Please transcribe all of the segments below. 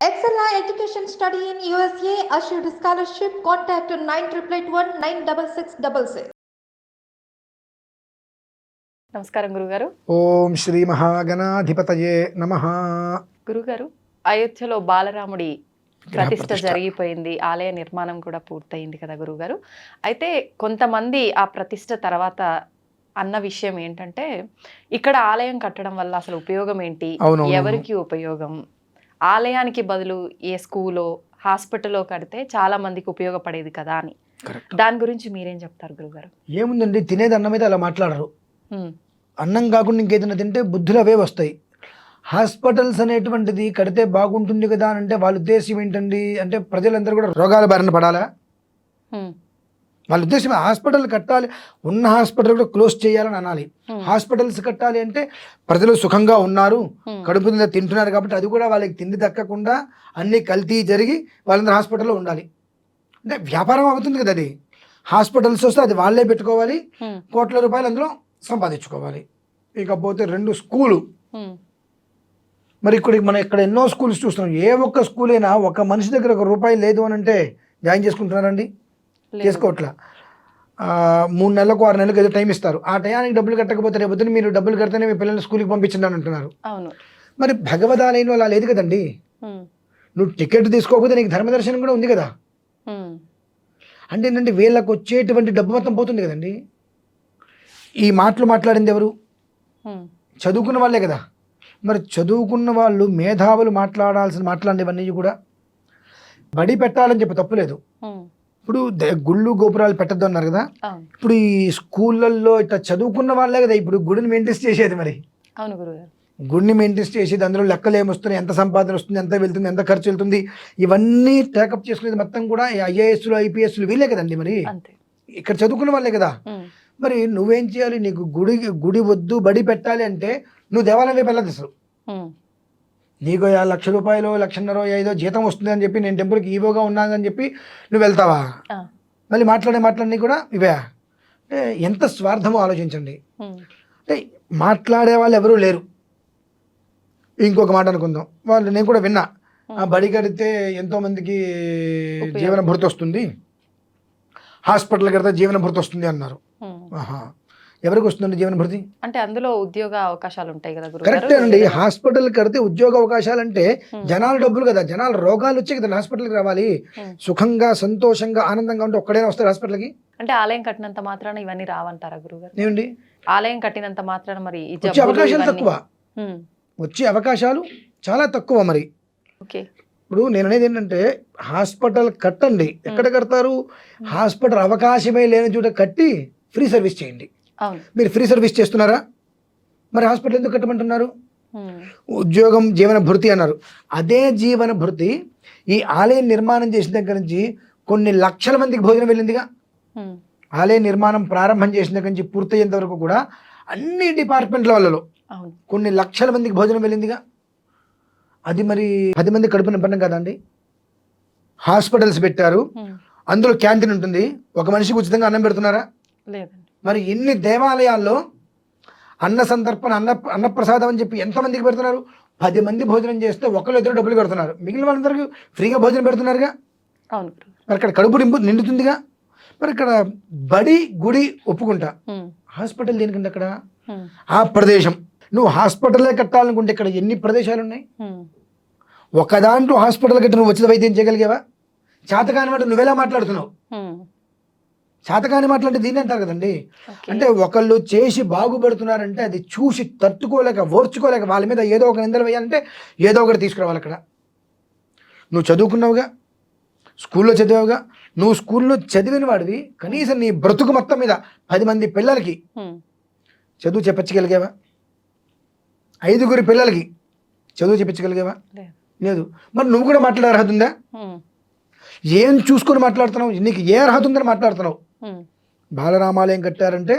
Excella Education Study in USA assured scholarship. Contact 9881 96666. నమస్కారం గురుగారు ఓం శ్రీ మహాగణాధిపతయే నమ గురుగారు అయోధ్యలో బాలరాముడి ప్రతిష్ట. జరిగిపోయింది ఆలయ నిర్మాణం కూడా పూర్తయింది కదా గురుగారు అయితే కొంతమంది ఆ ప్రతిష్ట తర్వాత అన్న విషయం ఏంటంటే ఇక్కడ ఆలయం కట్టడం వల్ల అసలు ఉపయోగం ఏంటి. ఎవరికి ఉపయోగం? ఆలయానికి బదులు ఏ స్కూలో హాస్పిటల్లో కడితే చాలా మందికి ఉపయోగపడేది కదా అని. దాని గురించి మీరేం చెప్తారు గురుగారు? ఏముందండి? తినేది అన్నం మీద అలా మాట్లాడరు. అన్నం కాకుండా ఇంకేదైనా తింటే బుద్ధులు అవే వస్తాయి. హాస్పిటల్స్ అనేటువంటిది కడితే బాగుంటుంది కదా అని అంటే వాళ్ళ ఉద్దేశం ఏంటండి? అంటే ప్రజలందరూ కూడా రోగాల బారిన పడాలా? వాళ్ళ ఉద్దేశం హాస్పిటల్ కట్టాలి ఉన్న హాస్పిటల్ కూడా క్లోజ్ చేయాలని అనాలి. హాస్పిటల్స్ కట్టాలి అంటే ప్రజలు సుఖంగా ఉన్నారు కడుపు తింటున్నారు కాబట్టి అది కూడా వాళ్ళకి తిండి దక్కకుండా అన్ని కల్తీ జరిగి వాళ్ళందరూ హాస్పిటల్లో ఉండాలి. అంటే వ్యాపారం అవుతుంది కదా అది. హాస్పిటల్స్ వస్తే అది వాళ్ళే పెట్టుకోవాలి కోట్ల రూపాయలు అందులో సంపాదించుకోవాలి. ఇకపోతే రెండు స్కూలు. మరి ఇక్కడ మనం ఇక్కడ ఎన్నో స్కూల్స్ చూస్తున్నాం. ఏ ఒక్క స్కూల్ అయినా ఒక మనిషి దగ్గర ఒక రూపాయి లేదు అని అంటే జాయిన్ చేసుకుంటున్నారండి. చేసుకోవట్లా? మూడు నెలలకు ఆరు నెలలకు ఏదో టైం ఇస్తారు. ఆ టయానికి డబ్బులు కట్టకపోతే రేపు మీరు డబ్బులు కడితేనే మీ పిల్లల్ని స్కూల్కి పంపించండి అని అంటున్నారు. మరి భగవదాలయంలో అలా లేదు కదండి? నువ్వు టికెట్ తీసుకోకపోతే నీకు ధర్మదర్శనం కూడా ఉంది కదా? అంటే ఏంటంటే వీళ్ళకి వచ్చేటువంటి డబ్బు మొత్తం పోతుంది కదండి? ఈ మాటలు మాట్లాడింది ఎవరు? చదువుకున్న వాళ్ళే కదా. మరి చదువుకున్న వాళ్ళు మేధావులు మాట్లాడాల్సిన మాట్లాడినవన్నీ కూడా. బడి పెట్టాలని చెప్పి తప్పులేదు. ఇప్పుడు ద- గుళ్ళు గోపురాలు పెట్టద్దు అన్నారు కదా ఇప్పుడు ఈ స్కూళ్ళల్లో ఇట్లా చదువుకున్న వాళ్ళే కదా ఇప్పుడు గుడిని మెయింటైన్ చేసేది మరి. అవును గురుగారు. గుడిని మెయింటైన్ చేసేది అందులో లెక్కలు ఏమొస్తున్నాయి? ఎంత సంపాదన వస్తుంది? ఎంత వెళ్తుంది? ఎంత ఖర్చు వెళ్తుంది? ఇవన్నీ టేకప్ చేసుకునేది మొత్తం కూడా ఐఏఎస్లు ఐపీఎస్లు వీళ్ళే కదండి మరి? ఇక్కడ చదువుకున్న వాళ్ళే కదా? మరి నువ్వేం చేయాలి? నీకు గుడి గుడి వద్దు బడి పెట్టాలి అంటే నువ్వు దేవాలయం వైపు వెళ్ళదు అసలు. నీకు ఆ లక్ష రూపాయలు లక్షన్నర ఐదో జీతం వస్తుంది అని చెప్పి నేను టెంపుల్కి ఈవోగా ఉన్నానని చెప్పి నువ్వు వెళ్తావా? మళ్ళీ మాట్లాడే మాట్లాడి కూడా ఇవే. అంటే ఎంత స్వార్థమో ఆలోచించండి. అంటే మాట్లాడే వాళ్ళు ఎవరూ లేరు. ఇంకొక మాట అనుకుందాం. వాళ్ళు నేను కూడా విన్నా. ఆ బడి కడితే ఎంతో మందికి జీవన భృతి వస్తుంది. హాస్పిటల్ కడితే జీవన భృతి వస్తుంది అన్నారు. ఆహా. ఎవరికి వస్తుందండి జీవన భృతి? అంటే అందులో ఉద్యోగ అవకాశాలు ఉంటాయి కదా కరెక్టే అండి. హాస్పిటల్ కడితే ఉద్యోగ అవకాశాలు అంటే. జనాల డబ్బులు కదా. జనాల రోగాలు వచ్చే కదా హాస్పిటల్కి రావాలి. సుఖంగా సంతోషంగా ఆనందంగా ఉంటే ఒక్కడైనా వస్తారు హాస్పిటల్కి? అంటే ఆలయం కట్టినంత మాత్రాన ఇవన్నీ రావంటారా గురుగారు? ఏమండి? ఆలయం కట్టినంత మాత్రాన మరి వచ్చే అవకాశాలు తక్కువ. వచ్చే అవకాశాలు చాలా తక్కువ మరి. ఓకే. ఇప్పుడు నేను అనేది ఏంటంటే హాస్పిటల్ కట్టండి. ఎక్కడ కడతారు? హాస్పిటల్ అవకాశమే లేని చోట కట్టి ఫ్రీ సర్వీస్ చేయండి. మీరు ఫ్రీ సర్వీస్ చేస్తున్నారా? మరి హాస్పిటల్ ఎందుకు కట్టమంటున్నారు? ఉద్యోగం జీవన భృతి అన్నారు. అదే జీవన భృతి ఈ ఆలయం నిర్మాణం చేసిన దగ్గర నుంచి కొన్ని లక్షల మందికి భోజనం వెళ్ళిందిగా. ఆలయ నిర్మాణం ప్రారంభం చేసిన దగ్గర నుంచి పూర్తయ్యేంత వరకు కూడా అన్ని డిపార్ట్మెంట్ల వాళ్ళలో కొన్ని లక్షల మందికి భోజనం వెళ్ళిందిగా. అది మరి పది మంది కడుపు నింపడం కదండి హాస్పిటల్స్ పెట్టారు. అందులో క్యాంటీన్ ఉంటుంది. ఒక మనిషికి ఉచితంగా అన్నం పెడుతున్నారా? లేదండి. మరి ఎన్ని దేవాలయాల్లో అన్న సంతర్పణ అన్న అన్నప్రసాదం అని చెప్పి ఎంతమందికి పెడుతున్నారు? పది మంది భోజనం చేస్తే ఒకళ్ళు ఇద్దరు డబ్బులు పెడుతున్నారు మిగిలిన వాళ్ళందరికీ ఫ్రీగా భోజనం పెడుతున్నారుగా? అవును మరి ఇక్కడ కడుపు నింపు నిండుతుందిగా? మరి ఇక్కడ బడి గుడి ఒప్పుకుంటా. హాస్పిటల్ దేనికంటే అక్కడ? ఆ ప్రదేశం. నువ్వు హాస్పిటలే కట్టాలనుకుంటే ఇక్కడ ఎన్ని ప్రదేశాలు ఉన్నాయి ఒక దాంట్లో హాస్పిటల్ కట్టి నువ్వు ఉచిత వైద్యం చేయగలిగావా? చేతకాని మాట నువ్వెలా మాట్లాడుతున్నావు? హ్మ్, చేతకాని మాట్లాడితే దీన్ని అంటారు కదండి. అంటే ఒకళ్ళు చేసి బాగుపడుతున్నారంటే అది చూసి తట్టుకోలేక ఓర్చుకోలేక వాళ్ళ మీద ఏదో ఒక నిందలు వేయాలంటే ఏదో ఒకటి తీసుకురావాలి అక్కడ. నువ్వు చదువుకున్నావుగా? స్కూల్లో చదివావుగా? నువ్వు స్కూల్లో చదివిన వాడివి కనీసం నీ బ్రతుకు మొత్తం మీద పది మంది పిల్లలకి చదువు చెప్పించగలిగావా? ఐదుగురి పిల్లలకి చదువు చెప్పించగలిగావా? లేదు. మరి నువ్వు కూడా మాట్లాడే అర్హత ఉందా? ఏం చూసుకొని మాట్లాడుతున్నావు? నీకు ఏ అర్హత ఉందని మాట్లాడుతున్నావు? బాలరామాలయం కట్టారంటే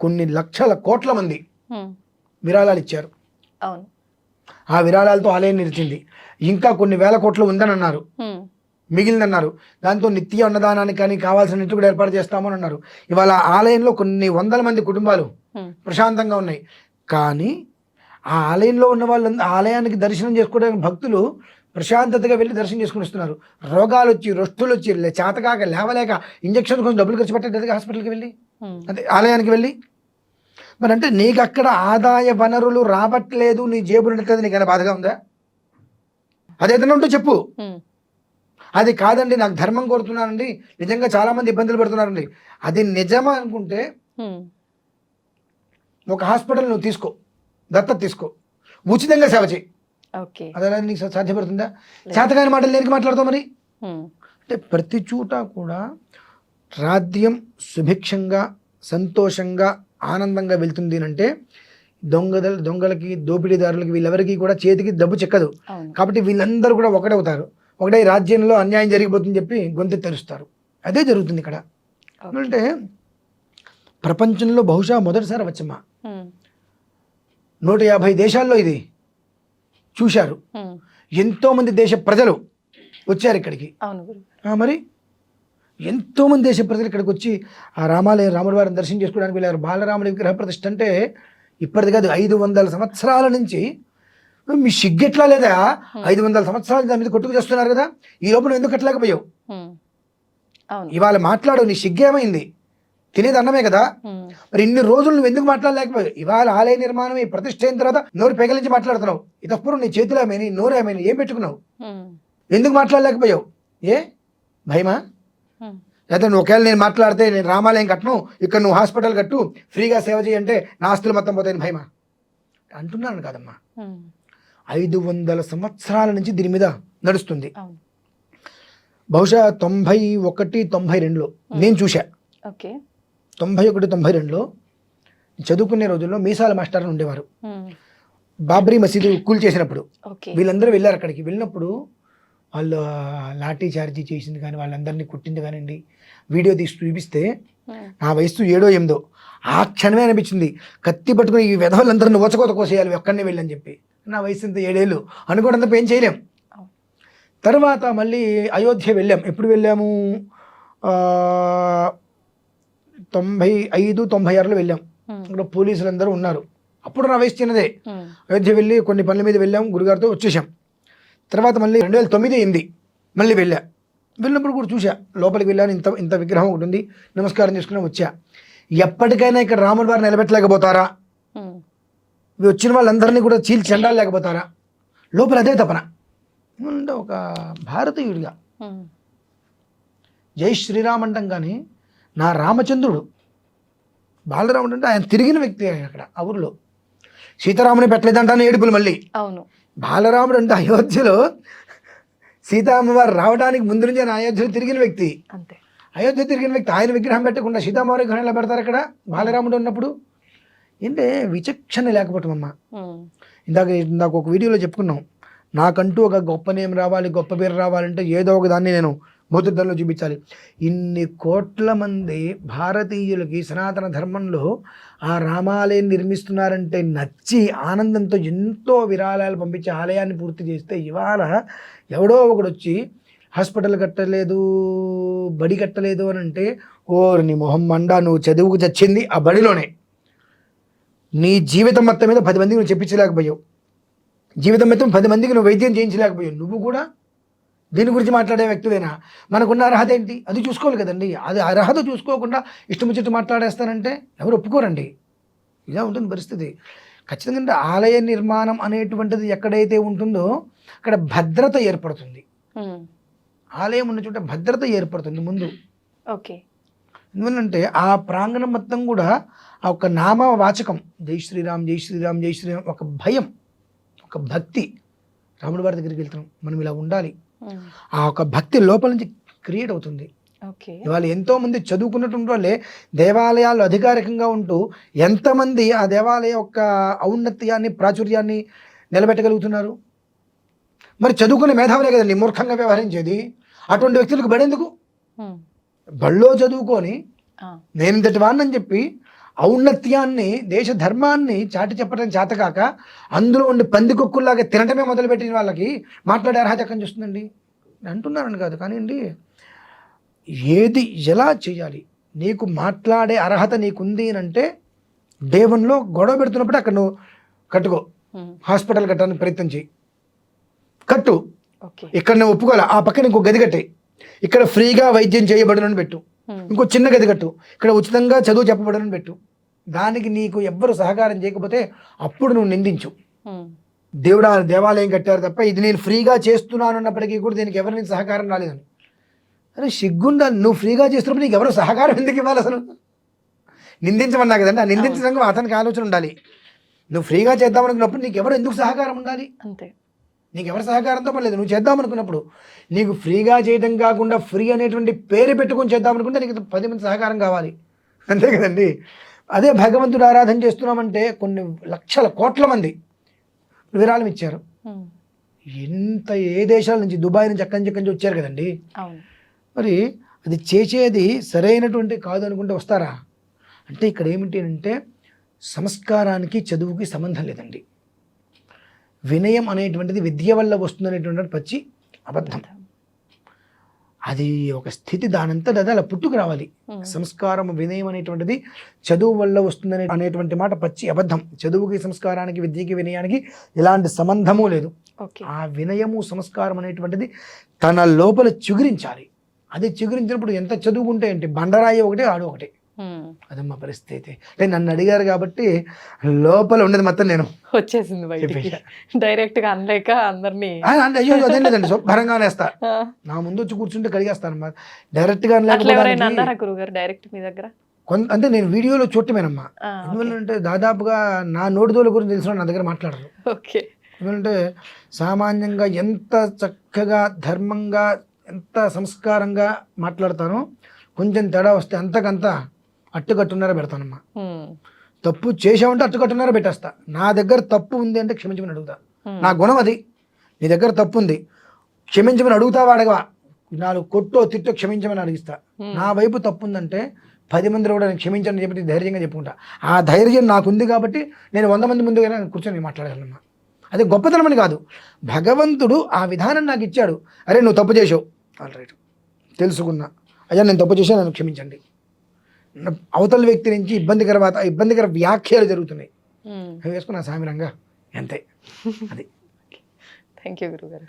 కొన్ని లక్షల కోట్ల మంది విరాళాలు ఇచ్చారు. అవును. ఆ విరాళాలతో ఆలయం నిలిచింది. ఇంకా కొన్ని వేల కోట్లు ఉందని అన్నారు మిగిలిందన్నారు. దాంతో నిత్య అన్నదానానికి కానీ కావాల్సిన నిట్లు కూడా ఏర్పాటు చేస్తామని అన్నారు. ఇవాళ ఆలయంలో కొన్ని వందల మంది కుటుంబాలు ప్రశాంతంగా ఉన్నాయి. కానీ ఆ ఆలయంలో ఉన్న వాళ్ళు ఆలయానికి దర్శనం చేసుకోవడానికి భక్తులు ప్రశాంతతగా వెళ్ళి దర్శనం చేసుకుని వస్తున్నారు. రోగాలు వచ్చి రొష్టులు వచ్చి చేతకాక లేవలేక ఇంజక్షన్ కోసం డబ్బులు ఖర్చు పెట్టలేదు హాస్పిటల్కి వెళ్ళి? అదే ఆలయానికి వెళ్ళి? మరి అంటే నీకు అక్కడ ఆదాయ వనరులు రావట్లేదు నీ జేబులు నిండట్లేదు నీకైనా బాధగా ఉందా? అదేదైనా ఉంటే చెప్పు. అది కాదండి నాకు ధర్మం కోరుతున్నానండి. నిజంగా చాలామంది ఇబ్బందులు పడుతున్నారండి. అది నిజమా అనుకుంటే ఒక హాస్పిటల్ నువ్వు తీసుకో. దత్తత తీసుకో. ఉచితంగా సేవ చేయి. అదే నీకు సాధ్యపడుతుందా? చేతగాని మాటలు దేనికి మాట్లాడతావు మరి? అంటే ప్రతి చోట కూడా రాజ్యం సుభిక్షంగా సంతోషంగా ఆనందంగా వెళ్తుంది అంటే దొంగల దొంగలకి దోపిడీదారులకి వీళ్ళెవరికి కూడా చేతికి డబ్బు చెక్కదు. కాబట్టి వీళ్ళందరూ కూడా ఒకటవుతారు. ఒకటే రాజ్యంలో అన్యాయం జరిగిపోతుందని చెప్పి గొంతు తెరుస్తారు. అదే జరుగుతుంది ఇక్కడ. అంటే ప్రపంచంలో బహుశా మొదటిసారి వచ్చమ్మా. నూట యాభై దేశాల్లో ఇది. చూశారు. ఎంతోమంది దేశ ప్రజలు వచ్చారు ఇక్కడికి. మరి? ఎంతోమంది దేశ ప్రజలు ఇక్కడికి వచ్చి ఆ రామాలయం రాముడి వారిని దర్శనం చేసుకోవడానికి వెళ్ళారు. బాలరాముడి విగ్రహ ప్రతిష్ఠ అంటే ఇప్పటిది కాదు ఐదు వందల సంవత్సరాల నుంచి. మీ సిగ్గెట్లా లేదా? ఐదు వందల సంవత్సరాలు దాని మీద కొట్టుకు చేస్తున్నారు కదా? ఈ లోపల ఎందుకు కట్టలేకపోయావు ఇవాళ మాట్లాడు నీ సిగ్గేమైంది? తినేది అన్నమే కదా. మరి ఇన్ని రోజులు నువ్వు ఎందుకు మాట్లాడలేకపోయావు? ఇవాళ ఆలయ నిర్మాణం ఈ ప్రతిష్ఠ అయిన తర్వాత నోరు పెగలించి మాట్లాడుతున్నావు. ఇతప్పుడు నీ చేతిలో ఏమైనా నోరు ఏమైనా ఏం పెట్టుకున్నావు? ఎందుకు మాట్లాడలేకపోయావు? ఏ? భయమా? లేదా నువ్వు ఒకవేళ నేను మాట్లాడితే నేను రామాలయం కట్టను ఇక్కడ నువ్వు హాస్పిటల్ కట్టు ఫ్రీగా సేవ చేయంటే నా ఆస్తులు మొత్తం పోతాయని భయమా? అంటున్నాను కాదమ్మా. ఐదు వందల సంవత్సరాల నుంచి దీని మీద నడుస్తుంది. బహుశా తొంభై ఒకటి తొంభై రెండులో నేను చూసా ఓకే. తొంభై ఒకటి తొంభై రెండులో చదువుకునే రోజుల్లో మీసాల మాస్టర్లు ఉండేవారు. బాబ్రీ మసీదు కూల్ చేసినప్పుడు. వీళ్ళందరూ వెళ్ళారు అక్కడికి. వెళ్ళినప్పుడు వాళ్ళు లాఠీ చార్జీ చేసింది కానీ వాళ్ళందరినీ కుట్టింది కానివ్వండి వీడియో తీసి చూపిస్తే నా వయసు ఏడో ఎనిమిదో. ఆ క్షణమే అనిపించింది. కత్తి పట్టుకుని ఈ విధవలందరిని ఊచకోత కోసేయాలి ఒక్కడనే వెళ్ళని చెప్పి. నా వయసు ఇంత ఏడేళ్ళు? అనుకోవడం తప్ప ఏం చేయలేం. తర్వాత మళ్ళీ అయోధ్య వెళ్ళాం. ఎప్పుడు వెళ్ళాము? తొంభై ఐదు తొంభై ఆరులో వెళ్ళాం. ఉమ్, అక్కడ పోలీసులు అందరూ ఉన్నారు. అప్పుడు నా వయసు చిన్నదే. అయోధ్య వెళ్ళి కొన్ని పనుల మీద వెళ్ళాం గురుగారితో వచ్చేసాం. తర్వాత మళ్ళీ రెండు వేల తొమ్మిది అయింది. మళ్ళీ వెళ్ళా. వెళ్ళినప్పుడు కూడా చూసా లోపలికి వెళ్ళాను ఇంత ఇంత విగ్రహం ఒకటి ఉంది. నమస్కారం చేసుకుని వచ్చా. ఎప్పటికైనా ఇక్కడ రాముల వారు నిలబెట్టలేకపోతారా? వచ్చిన వాళ్ళందరినీ కూడా చీల్చి చెండాలేకపోతారా లోపల అదే తపన. ఒక భారతీయుడిగా జై శ్రీరామ్ అంటాం కానీ నా రామచంద్రుడు. బాలరాముడు అంటే ఆయన తిరిగిన వ్యక్తి అక్కడ ఆ ఊరిలో. సీతారాముని పెట్టలేదంటాను ఏడుపులు మళ్ళీ. అవును. బాలరాముడు అంటే అయోధ్యలో సీతామ్మవారు రావడానికి ముందు నుంచి ఆయన అయోధ్యలో తిరిగిన వ్యక్తి. అంతే. అయోధ్య తిరిగిన వ్యక్తి ఆయన విగ్రహం పెట్టకుండా సీతామ్మవారి విగ్రహం ఎలా పెడతారు అక్కడ బాలరాముడు ఉన్నప్పుడు. ఏంటంటే విచక్షణ లేకపోవటం అమ్మ. ఇందాక ఇందాక ఒక వీడియోలో చెప్పుకున్నాం నాకంటూ ఒక గొప్ప నేమ్ రావాలి గొప్ప పేరు రావాలంటే ఏదో ఒక దాన్ని నేను భూతద్దంలో చూపించాలి. ఇన్ని కోట్ల మంది భారతీయులకి సనాతన ధర్మంలో ఆ రామాలయం నిర్మిస్తున్నారంటే నచ్చి ఆనందంతో ఎంతో విరాళాలు పంపించి ఆలయాన్ని పూర్తి చేస్తే ఇవాళ ఎవడో ఒకడు వచ్చి హాస్పిటల్ కట్టలేదు బడి కట్టలేదు అని అంటే ఓ నీ మొహం మండా నువ్వు చదువుకు చచ్చింది ఆ బడిలోనే. నీ జీవితం మొత్తం మీద పది మందికి నువ్వు చెప్పించలేకపోయావు. జీవితం మొత్తం పది మందికి నువ్వు వైద్యం చేయించలేకపోయావు. నువ్వు కూడా దీని గురించి మాట్లాడే వ్యక్తివేనా మనకున్న అర్హత ఏంటి? అది చూసుకోవాలి కదండి. అది అర్హత చూసుకోకుండా ఇష్టం వచ్చినట్టు మాట్లాడేస్తానంటే ఎవరు ఒప్పుకోరండి. ఇలా ఉంటుంది పరిస్థితి. ఖచ్చితంగా ఆలయ నిర్మాణం అనేటువంటిది ఎక్కడైతే ఉంటుందో అక్కడ భద్రత ఏర్పడుతుంది. ఆలయం ఉన్న చోట భద్రత ఏర్పడుతుంది ముందు. ఓకే. ఎందువల్లంటే ఆ ప్రాంగణం మొత్తం కూడా ఆ ఒక నామ వాచకం జై శ్రీరామ్ జై శ్రీరామ్ జై శ్రీరామ్ ఒక భయం ఒక భక్తి. రాముడి వారి దగ్గరికి వెళ్తున్నాం. మనం ఇలా ఉండాలి. ఆ ఒక భక్తి లోపల నుంచి క్రియేట్ అవుతుంది. ఓకే. ఇవాళ ఎంతో మంది చదువుకున్నటువంటి వాళ్ళే దేవాలయాల్లో అధికారికంగా ఉంటూ ఎంతమంది ఆ దేవాలయ యొక్క ఔన్నత్యాన్ని ప్రాచుర్యాన్ని నిలబెట్టగలుగుతున్నారు? మరి చదువుకునే మేధావులే కదండి మూర్ఖంగా వ్యవహరించేది. అటువంటి వ్యక్తులకు బడేందుకు? బళ్ళో చదువుకొని నేను ఇంతటి వాడినని చెప్పి ఔన్నత్యాన్ని దేశ ధర్మాన్ని చాటి చెప్పడం చేతకాక అందులో ఉండి పందికొక్కుల్లాగా తినటమే మొదలుపెట్టిన వాళ్ళకి మాట్లాడే అర్హత ఎక్కడి నేను అంటున్నానని కాదు కానీ అండి ఏది ఎలా చేయాలి? నీకు మాట్లాడే అర్హత నీకుంది అని అంటే దేవునిలో గొడవ పెడుతున్నప్పుడు అక్కడ నువ్వు కట్టుకో. హాస్పిటల్ కట్టడానికి ప్రయత్నం చేయి. కట్టు. ఓకే. ఇక్కడ నేను ఒప్పుకోవాలి? ఆ పక్కన ఇంకో గది కట్టాయి ఇక్కడ ఫ్రీగా వైద్యం చేయబడునని పెట్టు. ఇంకో చిన్న గది కట్టు. ఇక్కడ ఉచితంగా చదువు చెప్పబడునని పెట్టు. దానికి నీకు ఎవ్వరు సహకారం చేయకపోతే అప్పుడు నువ్వు నిందించు. దేవుడా దేవాలయం కట్టారు తప్ప ఇది నేను ఫ్రీగా చేస్తున్నాను అన్నప్పటికీ కూడా దీనికి ఎవరి నుంచి సహకారం రాలేదని. అరే సిగ్గుండా నువ్వు ఫ్రీగా చేస్తున్నప్పుడు నీకు ఎవరు సహకారం ఎందుకు ఇవ్వాలి అసలు? నిందించమన్నా కదండి. ఆ నిందించడానికి అతనికి ఆలోచన ఉండాలి. నువ్వు ఫ్రీగా చేద్దాం అనుకున్నప్పుడు నీకు ఎవరు ఎందుకు సహకారం ఉండాలి? అంతే. నీకు ఎవరి సహకారంతో పని లేదు. నువ్వు చేద్దాం అనుకున్నప్పుడు నీకు ఫ్రీగా చేయడం కాకుండా ఫ్రీ అనేటువంటి పేరు పెట్టుకొని చేద్దాం అనుకుంటే నీకు పది మంది సహకారం కావాలి. అంతే కదండి? అదే భగవంతుడు ఆరాధన చేస్తున్నామంటే కొన్ని లక్షల కోట్ల మంది విరాళం ఇచ్చారు. ఎంత ఏ దేశాల నుంచి? దుబాయ్ నుంచి అక్కడి నుంచి ఇక్కడి నుంచి వచ్చారు కదండి? మరి అది చేసేది సరైనటువంటి కాదు అనుకుంటే వస్తారా? అంటే ఇక్కడ ఏమిటి అంటే సంస్కారానికి చదువుకి సంబంధం లేదండి. వినయం అనేటువంటిది విద్య వల్ల వస్తుందనేటువంటి పచ్చి అబద్ధం. అది ఒక స్థితి దానంతట అది అలా పుట్టుకు రావాలి. సంస్కారం వినయం అనేటువంటిది చదువు వల్ల వస్తుందనే అనేటువంటి మాట పచ్చి అబద్ధం. చదువుకి సంస్కారానికి విద్యకి వినయానికి ఎలాంటి సంబంధము లేదు. ఆ వినయము సంస్కారం అనేటువంటిది తన లోపల చిగురించాలి. అది చిగురించినప్పుడు ఎంత చదువుకుంటే ఏంటి? బండరాయి ఒకటి ఆడు ఒకటి. అదమ్మా పరిస్థితి. అంటే నన్ను అడిగారు కాబట్టి లోపల ఉండేది మొత్తం నేను. వచ్చేసింది బయటికి. డైరెక్ట్గా అనలేక అందరినీ. అయ్యో అదేం లేదండి శుభ్రంగా ఆ, నా ముందు వచ్చి కూర్చుంటే కడిగేస్తాను అనలేకపోవడానికి అన్నారా గురుగారు డైరెక్ట్ మీ దగ్గర? కొంత అంటే నేను వీడియోలో చూడటమేనమ్మా. ఎందువల్లంటే దాదాపుగా నా నోటిదోల గురించి తెలిసిన నా దగ్గర మాట్లాడరు. ఓకే. ఎందుకంటే సామాన్యంగా ఎంత చక్కగా ధర్మంగా ఎంత సంస్కారంగా మాట్లాడతానో కొంచెం తేడా వస్తే అంతకంత అట్టుకట్టున్నర పెడతానమ్మా. తప్పు చేసామంటే అట్టుకట్టున్నర పెట్టేస్తా. నా దగ్గర తప్పు ఉంది అంటే క్షమించమని అడుగుతా. నా గుణం అది. నీ దగ్గర తప్పు ఉంది. క్షమించమని అడుగుతావా అడగవా నాలుగు కొట్టో తిట్టో క్షమించమని అడిగిస్తా. నా వైపు తప్పు ఉందంటే పది మంది కూడా నేను క్షమించని చెప్పి ధైర్యంగా చెప్పుకుంటా. ఆ ధైర్యం నాకుంది కాబట్టి నేను వంద మంది ముందుగా కూర్చొని మాట్లాడగలనమ్మా అది గొప్పతనం అని కాదు. భగవంతుడు ఆ విధానం నాకు ఇచ్చాడు. అరే నువ్వు తప్పు చేసావు ఆల్ రైట్ తెలుసుకున్నా. అయ్యా నేను తప్పు చేశాను నన్ను క్షమించండి. అవతల వ్యక్తి నుంచి ఇబ్బందికర ఇబ్బందికర వ్యాఖ్యలు జరుగుతున్నాయి. అవి వేసుకున్నా సామిరంగా అంతే. అది. థ్యాంక్ యూ గురుగారు.